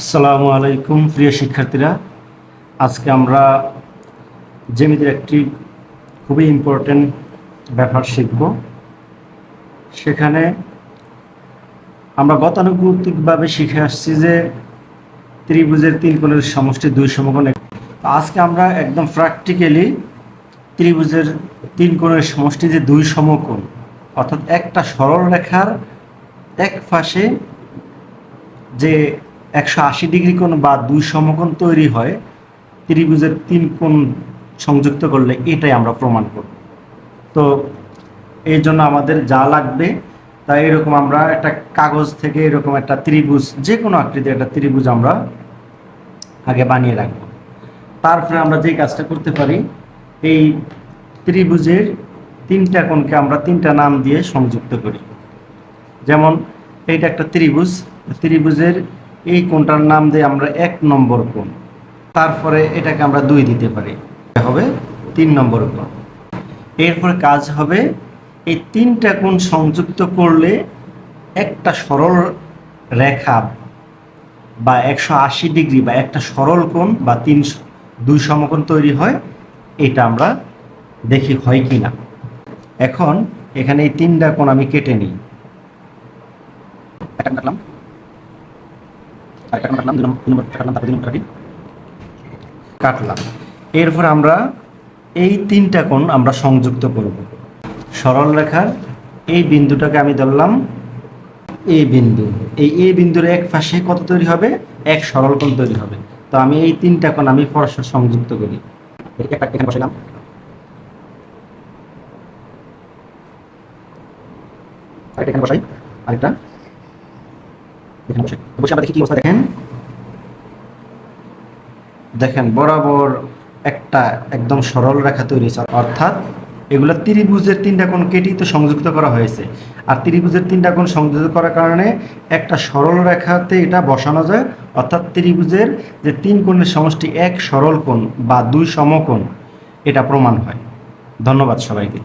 আসসালামু আলাইকুম, প্রিয় শিক্ষার্থীরা। আজকে আমরা জেমিতির একটি খুবই ইম্পর্টেন্ট ব্যাপার শিখব। সেখানে আমরা গতানুগতিকভাবে শিখে আসছি যে ত্রিভুজের তিন কোণের সমষ্টি দুই সমকোণ। আজকে আমরা একদম প্র্যাকটিক্যালি ত্রিভুজের তিন কোণের সমষ্টি যে দুই সমকোণ, অর্থাৎ একটা সরল রেখার এক পাশে যে একশো আশি ডিগ্রি কোণ বা দুই সমকোণ তৈরি হয়, ত্রিভুজের তিন কোণ সংযুক্ত করলে এটাই আমরা প্রমাণ করব। তো এই জন্য আমাদের যা লাগবে তাই এরকম আমরা একটা কাগজ থেকে এরকম একটা ত্রিভুজ যে কোনো আকৃতির একটা ত্রিভুজ আমরা আগে বানিয়ে রাখব। তারপরে আমরা যে কাজটা করতে পারি, এই ত্রিভুজের তিনটা কোণকে আমরা তিনটা নাম দিয়ে সংযুক্ত করি। যেমন এইটা একটা ত্রিভুজ, ত্রিভুজের এই কোণটার নাম দিয়ে আমরা এক নম্বর কোণ? তারপরে এটাকে আমরা দুই দিতে পারি। হবে তিন নম্বর কোণ। এরপরে কাজ হবে এই তিনটা কোণ সংযুক্ত করলে একটা সরল রেখা বা একশো আশি ডিগ্রি বা একটা সরল কোণ বা তিন দুই সমকোণ তৈরি হয়, এটা আমরা দেখি হয় কি না এখন এখানে এই তিনটা কোণ আমি কেটে নিই। একটা কাটলাম। কাটলাম দুই নম্বর কাটলাম তারপর দুই নম্বর কাটি কাটলাম এরপর আমরা এই তিনটা কোণ আমরা সংযুক্ত করব। সরল রেখার এই বিন্দুটাকে আমি ধরলাম এ বিন্দু। এই এ বিন্দুর এক পাশে কত তৈরি হবে? এক সরল কোণ তৈরি হবে। তো আমি এই তিনটা কোণ আমি পরস্পর সংযুক্ত করি। একটা এখানে এখানে বসাই। আরেকটা। দেখেন। দেখেন, বরাবর একটা একদম সরল রেখা তৈরি হয়েছে। অর্থাৎ এগুলো ত্রিভুজের তিনটা কোণ কেটেই তো সংযুক্ত করা হয়েছে। আর ত্রিভুজের তিনটা কোণ সংযুক্ত করার কারণে একটা সরল রেখাতে এটা বসানো যায়। অর্থাৎ ত্রিভুজের যে তিন কোণের সমষ্টি এক সরল কোণ বা দুই সমকোণ, এটা প্রমাণ হয়। ধন্যবাদ সবাইকে।